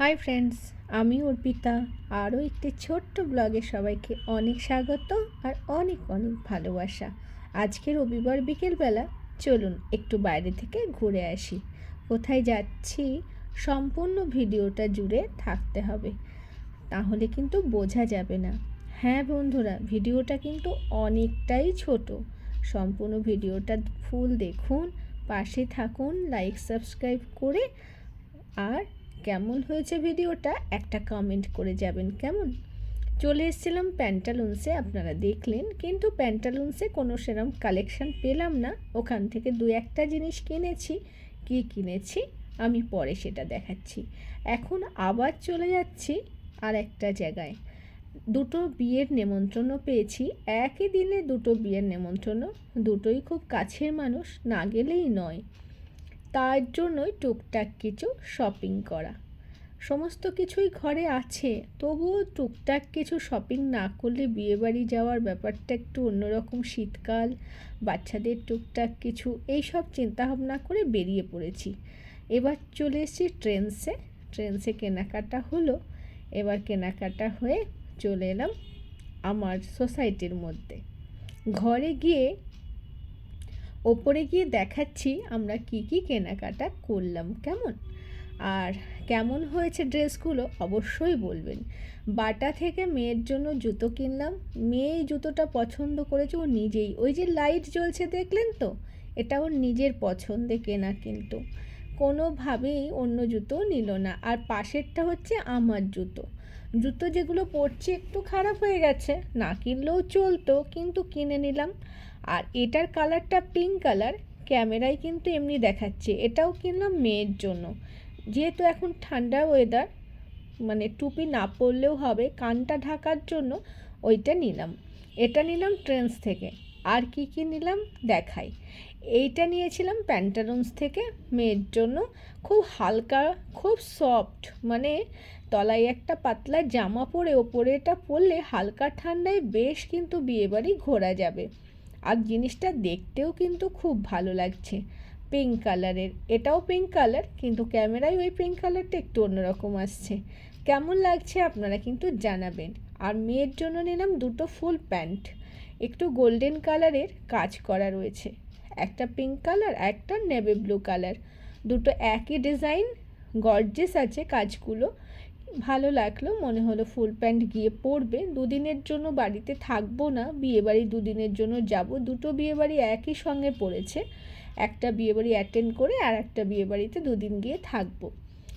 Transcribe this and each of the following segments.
Hi friends আমি অর্পিতা। আরও একটি ছোট্ট ব্লগে সবাইকে অনেক স্বাগত আর অনেক অনেক ভালোবাসা। আজকে রবিবার বিকেলবেলা, চলুন একটু বাইরে থেকে ঘুরে আসি। কোথায় যাচ্ছি, সম্পূর্ণ ভিডিওটা জুড়ে থাকতে হবে। তাহলে কিন্তু বোঝা যাবে না। হ্যাঁ বন্ধুরা, ভিডিওটা কিন্তু অনেকটাই ছোট। সম্পূর্ণ ভিডিওটা ফুল দেখুন, পাশে থাকুন লাইক সাবস্ক্রাইব করে আর কেমন হয়েছে ভিডিওটা একটা কমেন্ট করে যাবেন কেমন? চলে এসেছিলাম প্যান্টালুন্সে আপনারা দেখলেন, কিন্তু প্যান্টালুন্সে কোনো সেরম কালেকশান পেলাম না। ওখান থেকে দু একটা জিনিস কিনেছি। কি কিনেছি? আমি পরে সেটা দেখাচ্ছি। এখন আবার চলে যাচ্ছি আর একটা জায়গায়। দুটো বিয়ের নেমন্ত্রণ পেয়েছি। একই দিনে দুটো বিয়ের নেমন্ত্রণ। দুটোই খুব কাছের মানুষ, না গেলেই নয়। তার জন্যই টুকটাক কিছু শপিং করা। সমস্ত কিছুই ঘরে আছে। তবুও টুকটাক কিছু শপিং না করলে বিয়েবাড়ি যাওয়ার ব্যাপারটা একটু অন্যরকম শীতকাল, বাচ্চাদের টুকটাক কিছু এই সব চিন্তাভাবনা করে বেরিয়ে পড়েছি। এবার চলে এসেছি ট্রেন্সে। ট্রেন্সে কেনাকাটা হলো। এবার কেনাকাটা হয়ে চলে এলাম আমার সোসাইটির মধ্যে। ঘরে গিয়ে ওপরে গিয়ে দেখাচ্ছি আমরা কি কি কেনাকাটা করলাম, কেমন? আর কেমন হয়েছে ড্রেসগুলো অবশ্যই বলবেন। বাটা থেকে মেয়ের জন্য জুতো কিনলাম। মেয়ে এই জুতোটা পছন্দ করেছে, ও নিজেই। ওই যে লাইট জ্বলছে দেখলেন তো? এটা ওর নিজের পছন্দে কেনা কিন্তু। কোনোভাবেই অন্য জুতো নিল না। আর পাশেরটা হচ্ছে আমার জুতো। জুতো যেগুলো পরছে একটু খারাপ হয়ে গেছে। না কিনলেও চলতো, কিন্তু কিনে নিলাম। আর এটার কালারটা পিঙ্ক কালার। ক্যামেরায় কিন্তু এমনি দেখাচ্ছে। এটাও কিনলাম মেয়ের জন্য। যেহেতু এখন ঠান্ডা ওয়েদার মানে টুপি না পরলেও হবে, কানটা ঢাকার জন্য ওইটা নিলাম। এটা নিলাম ট্রেন্স থেকে। আর কি কি নিলাম? দেখাই। এইটা নিয়েছিলাম প্যান্টালুন্স থেকে। মেয়ের জন্য খুব হালকা, খুব সফট মানে তলায় একটা পাতলা জামা পরে ওপরে এটা পরলে হালকা ঠান্ডায় বেশ কিন্তু বিয়েবাড়ি ঘোরা যাবে। আর জিনিসটা দেখতেও কিন্তু খুব ভালো লাগছে। পিঙ্ক কালারের এটাও পিঙ্ক কালার কিন্তু ক্যামেরায় ওই পিঙ্ক কালারটা একটু অন্যরকম আসছে। কেমন লাগছে আপনারা কিন্তু জানাবেন। আর মেয়ের জন্য নিলাম দুটো ফুল প্যান্ট। একটু গোল্ডেন কালারের কাজ করা রয়েছে। একটা পিঙ্ক কালার একটা নেভি ব্লু কালার দুটো একই ডিজাইন গর্জেস আছে কাজগুলো। ভালো লাগল, মনে হলো ফুল প্যান্ট গিয়ে পরবে। দুদিনের জন্য বাড়িতে থাকব না, বিয়েবাড়ি দুদিনের জন্য যাব। দুটো বিয়েবাড়ি একই সঙ্গে পড়েছে। একটা বিয়েবাড়ি অ্যাটেন্ড করে আর একটা বিয়েবাড়িতে দুদিন গিয়ে থাকব।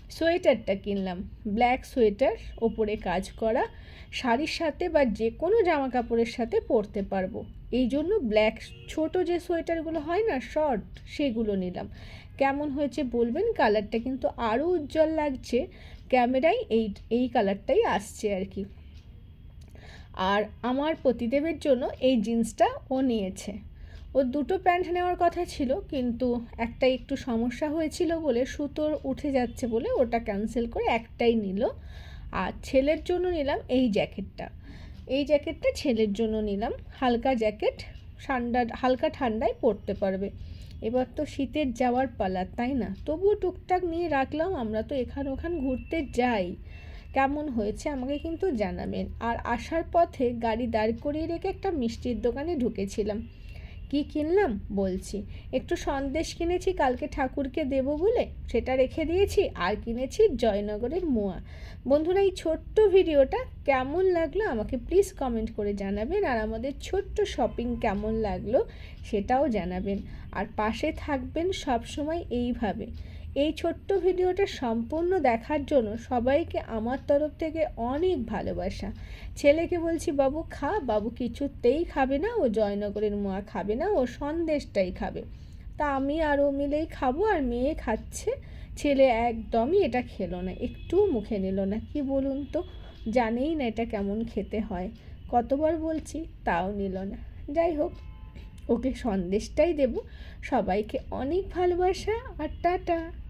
সোয়েটারটা কিনলাম। ব্ল্যাক সোয়েটার, ওপরে কাজ করা, শাড়ির সাথে বা যে কোনো জামা কাপড়ের সাথে পরতে পারব। এই জন্য ব্ল্যাক ছোট যে সোয়েটারগুলো হয় না শর্ট সেগুলো নিলাম। কেমন হয়েছে বলবেন? কালারটা কিন্তু আরও উজ্জ্বল লাগছে। ক্যামেরায় এই এই কালারটাই আসছে আর কি। আর আমার পতিদেবের জন্য এই জিন্সটা ও নিয়েছে। ওর দুটো প্যান্ট নেওয়ার কথা ছিল, কিন্তু একটা একটু সমস্যা হয়েছিল বলে সুতোর উঠে যাচ্ছে বলে ওটা ক্যান্সেল করে একটাই নিল। আর ছেলের জন্য নিলাম এই জ্যাকেটটা। এই জ্যাকেটটা ছেলের জন্য নিলাম। হালকা জ্যাকেট, ঠান্ডা, হালকা ঠান্ডায় পরতে পারবে। এবার তো শীতের যাওয়ার পালা, তাই না? তবুও টুকটাক নিয়ে রাখলাম, আমরা তো এখান ওখান ঘুরতে যাই। কেমন হয়েছে আমাকে কিন্তু জানাবেন। আর আসার পথে গাড়ি দাঁড় করিয়ে রেখে একটা মিষ্টির দোকানে ঢুকেছিলাম। কি কিনলাম? বলছি। একটু সন্দেশ কিনেছি, কালকে ঠাকুরকে দেব বলে। সেটা রেখে দিয়েছি, আর কিনেছি জয়নগরের মোয়া। বন্ধুরা, এই ছোট্ট ভিডিওটা কেমন লাগল আমাকে প্লিজ কমেন্ট করে জানাবেন, আর আমাদের ছোট্ট শপিং কেমন লাগল সেটাও জানাবেন। আর পাশে থাকবেন সব সময় এইভাবে। এই ছোট্ট ভিডিওটা সম্পূর্ণ দেখার জন্য সবাইকে আমার তরফ থেকে অনেক ভালোবাসা। ছেলেকে বলছি, বাবু, খা। বাবু কিছুতেই খাবে না। ও জয়নগরের মোয়া খাবে না। ও সন্দেশটাই খাবে। তা আমি আর ও মিলেই খাব আর মেয়ে খাচ্ছে। ছেলে একদমই এটা খেলো না। একটুও মুখে নিল না। কি বলুন তো? জানেই না এটা কেমন খেতে হয়। কতবার বলছি, তাও নিল না। যাই হোক, ওকে সন্দেশটাই দেব। সবাইকে অনেক ভালোবাসা আর টাটা।